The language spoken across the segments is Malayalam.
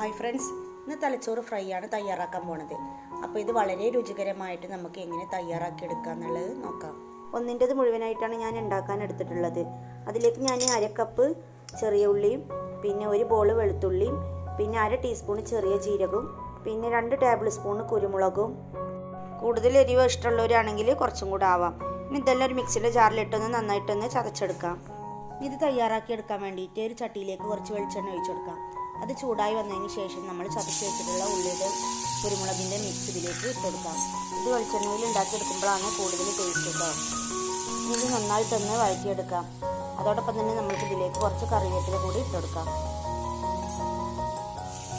ഹായ് ഫ്രണ്ട്സ് ഇന്ന് തലച്ചോറ് ഫ്രൈ ആണ് തയ്യാറാക്കാൻ പോണത്. അപ്പോൾ ഇത് വളരെ രുചികരമായിട്ട് നമുക്ക് എങ്ങനെ തയ്യാറാക്കി എടുക്കാം എന്നുള്ളത് നോക്കാം. ഒന്നിന്റെത് മുഴുവനായിട്ടാണ് ഞാൻ ഉണ്ടാക്കാൻ എടുത്തിട്ടുള്ളത്. അതിലേക്ക് ഞാൻ അരക്കപ്പ് കപ്പ് ചെറിയ ഉള്ളിയും പിന്നെ ഒരു ബോൾ വെളുത്തുള്ളിയും പിന്നെ അര ടീസ്പൂൺ ചെറിയ ജീരകവും പിന്നെ രണ്ട് ടേബിൾ സ്പൂൺ കുരുമുളകും. കൂടുതൽ എരിവ് ഇഷ്ടമുള്ളവരാണെങ്കിൽ കുറച്ചും കൂടെ ആവാം. ഇനി ഇതെല്ലാം ഒരു മിക്സിയുടെ ജാറിലിട്ടൊന്ന് നന്നായിട്ടൊന്ന് ചതച്ചെടുക്കാം. ഇത് തയ്യാറാക്കി എടുക്കാൻ വേണ്ടിയിട്ട് ഒരു ചട്ടിയിലേക്ക് കുറച്ച് വെളിച്ചെണ്ണ ഒഴിച്ചു കൊടുക്കാം. അത് ചൂടായി വന്നതിന് ശേഷം നമ്മൾ ചതച്ച് വെച്ചിട്ടുള്ള ഉള്ളിയുടെ കുരുമുളകിന്റെ മിക്സ് ഇതിലേക്ക് ഇട്ട് കൊടുക്കാം. ഇത് വെളിച്ചെണ്ണയിൽ ഉണ്ടാക്കിയെടുക്കുമ്പോഴാണ് കൂടുതൽ ടേസ്റ്റ് കേട്ടോ ഇത് നന്നായിട്ടൊന്ന് വഴറ്റിയെടുക്കാം. അതോടൊപ്പം തന്നെ നമുക്ക് ഇതിലേക്ക് കുറച്ച് കറിവേപ്പില കൂടി ഇട്ട് കൊടുക്കാം.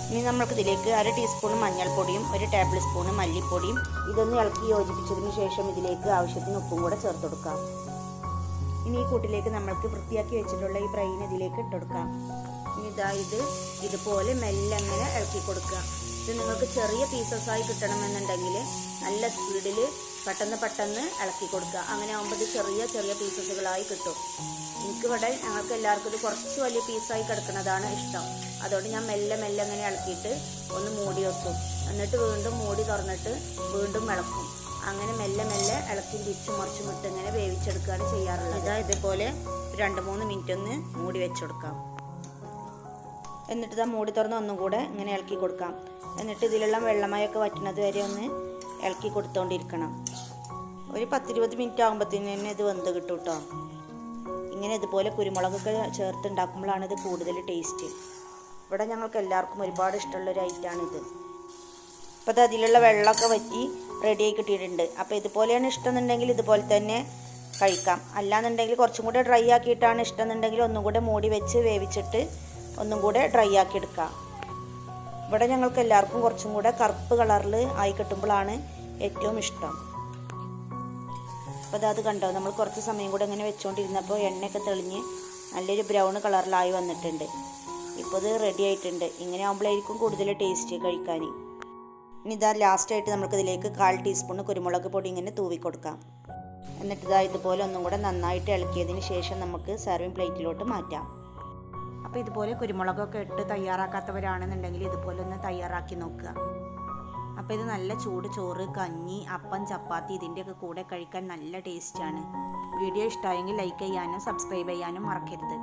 ഇനി നമുക്ക് ഇതിലേക്ക് അര ടീസ്പൂൺ മഞ്ഞൾപ്പൊടിയും ഒരു ടേബിൾ സ്പൂൺ മല്ലിപ്പൊടിയും ഇതൊന്ന് ഇളക്കി യോജിപ്പിച്ചതിന് ശേഷം ഇതിലേക്ക് ആവശ്യത്തിന് ഉപ്പും കൂടെ ചേർത്ത് കൊടുക്കാം. ഇനി ഈ കൂട്ടിലേക്ക് നമ്മൾക്ക് വൃത്തിയാക്കി വെച്ചിട്ടുള്ള ഈ ബ്രെയിൻ ഇതിലേക്ക് ഇട്ടെടുക്കാം ഇതാ ഇത്. ഇതുപോലെ മെല്ലെ അങ്ങനെ ഇളക്കി കൊടുക്കുക. ഇത് നിങ്ങൾക്ക് ചെറിയ പീസസ് ആയി കിട്ടണമെന്നുണ്ടെങ്കിൽ നല്ല സ്പീഡിൽ പെട്ടെന്ന് പെട്ടെന്ന് ഇളക്കി കൊടുക്കുക. അങ്ങനെ ആകുമ്പോൾ ഇത് ചെറിയ ചെറിയ പീസസുകളായി കിട്ടും. എനിക്കിവിടെ ഞങ്ങൾക്ക് എല്ലാവർക്കും ഇത് കുറച്ച് വലിയ പീസായി കിടക്കുന്നതാണ് ഇഷ്ടം. അതുകൊണ്ട് ഞാൻ മെല്ലെ മെല്ലെ അങ്ങനെ ഇളക്കിയിട്ട് ഒന്ന് മൂടി വെക്കും. എന്നിട്ട് വീണ്ടും മൂടി തുറന്നിട്ട് വീണ്ടും ഇളക്കും. അങ്ങനെ മെല്ലെ മെല്ലെ ഇളക്കി തിരിച്ചും മറിച്ചും ഇട്ട് ഇങ്ങനെ വേവിച്ചെടുക്കുകയാണ് ചെയ്യാറുള്ളത്. ഇതാ ഇതുപോലെ രണ്ട് മൂന്ന് മിനിറ്റ് ഒന്ന് മൂടി വെച്ചെടുക്കാം എന്നിട്ട് ഇതാ മൂടി തുറന്ന് ഒന്നും കൂടെ ഇങ്ങനെ ഇളക്കി കൊടുക്കാം. എന്നിട്ട് ഇതിലുള്ള വെള്ളമയൊക്കെ വറ്റുന്നത് വരെ ഒന്ന് ഇളക്കി കൊടുത്തോണ്ടിരിക്കണം. ഒരു പത്തിരുപത് മിനിറ്റ് ആകുമ്പോഴത്തേന് തന്നെ ഇത് വെന്ത് കിട്ടും കേട്ടോ ഇങ്ങനെ ഇതുപോലെ കുരുമുളകൊക്കെ ചേർത്ത് ഉണ്ടാക്കുമ്പോഴാണ് ഇത് കൂടുതൽ ടേസ്റ്റ്. ഇവിടെ ഞങ്ങൾക്ക് എല്ലാവർക്കും ഒരുപാട് ഇഷ്ടമുള്ള ഒരു ഐറ്റമാണ് ഇത്. അപ്പോൾ അത് അതിലുള്ള വെള്ളമൊക്കെ വറ്റി റെഡിയായി കിട്ടിയിട്ടുണ്ട്. അപ്പോൾ ഇതുപോലെയാണ് ഇഷ്ടമെന്നുണ്ടെങ്കിൽ ഇതുപോലെ തന്നെ കഴിക്കാം. അല്ലാന്നുണ്ടെങ്കിൽ കുറച്ചും കൂടെ ഡ്രൈ ആക്കിയിട്ടാണ് ഇഷ്ടമെന്നുണ്ടെങ്കിൽ ഒന്നും കൂടെ മൂടി വെച്ച് വേവിച്ചിട്ട് ഒന്നും കൂടെ ഡ്രൈ ആക്കി എടുക്കാം. ഇവിടെ ഞങ്ങൾക്ക് എല്ലാവർക്കും കുറച്ചും കൂടെ കറുപ്പ് കളറിൽ ആയി കിട്ടുമ്പോഴാണ് ഏറ്റവും ഇഷ്ടം. അപ്പോൾ അത് കണ്ടോ? നമ്മൾ കുറച്ച് സമയം കൂടെ ഇങ്ങനെ വെച്ചുകൊണ്ടിരുന്നപ്പോൾ എണ്ണയൊക്കെ തെളിഞ്ഞ് നല്ലൊരു ബ്രൗൺ കളറിലായി വന്നിട്ടുണ്ട്. ഇപ്പോൾ ഇത് റെഡി ആയിട്ടുണ്ട്. ഇങ്ങനെ ആകുമ്പോഴായിരിക്കും കൂടുതൽ ടേസ്റ്റ് കഴിക്കാൻ. ഇനി ഇതാ ലാസ്റ്റായിട്ട് നമുക്കിതിലേക്ക് കാൽ ടീസ്പൂൺ കുരുമുളക് പൊടി ഇങ്ങനെ തൂവി കൊടുക്കാം. എന്നിട്ട് ഇതാ ഇതുപോലെ ഒന്നും കൂടെ നന്നായിട്ട് ഇളക്കിയതിന് ശേഷം നമുക്ക് സെർവിങ് പ്ലേറ്റിലോട്ട് മാറ്റാം. അപ്പോൾ ഇതുപോലെ കുരുമുളകൊക്കെ ഇട്ട് തയ്യാറാക്കാത്തവരാണെന്നുണ്ടെങ്കിൽ ഇതുപോലെ ഒന്ന് തയ്യാറാക്കി നോക്കുക. അപ്പോൾ ഇത് നല്ല ചൂട് ചോറ് കഞ്ഞി അപ്പം ചപ്പാത്തി ഇതിന്റെയൊക്കെ കൂടെ കഴിക്കാൻ നല്ല ടേസ്റ്റാണ് വീഡിയോ ഇഷ്ടമായെങ്കിൽ ലൈക്ക് ചെയ്യാനും സബ്സ്ക്രൈബ് ചെയ്യാനും മറക്കരുത്.